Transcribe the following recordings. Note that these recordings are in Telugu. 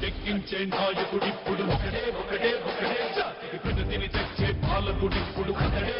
తెగించే నాయకుడిప్పుడు ఒకటే ఒకటే ఒకటే జాతికి ప్రగతిని తెచ్చే పాలకుడిప్పుడు ఒకటే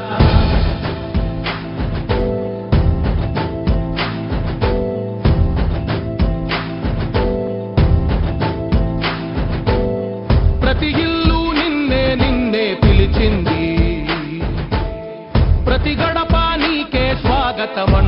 Catamaran.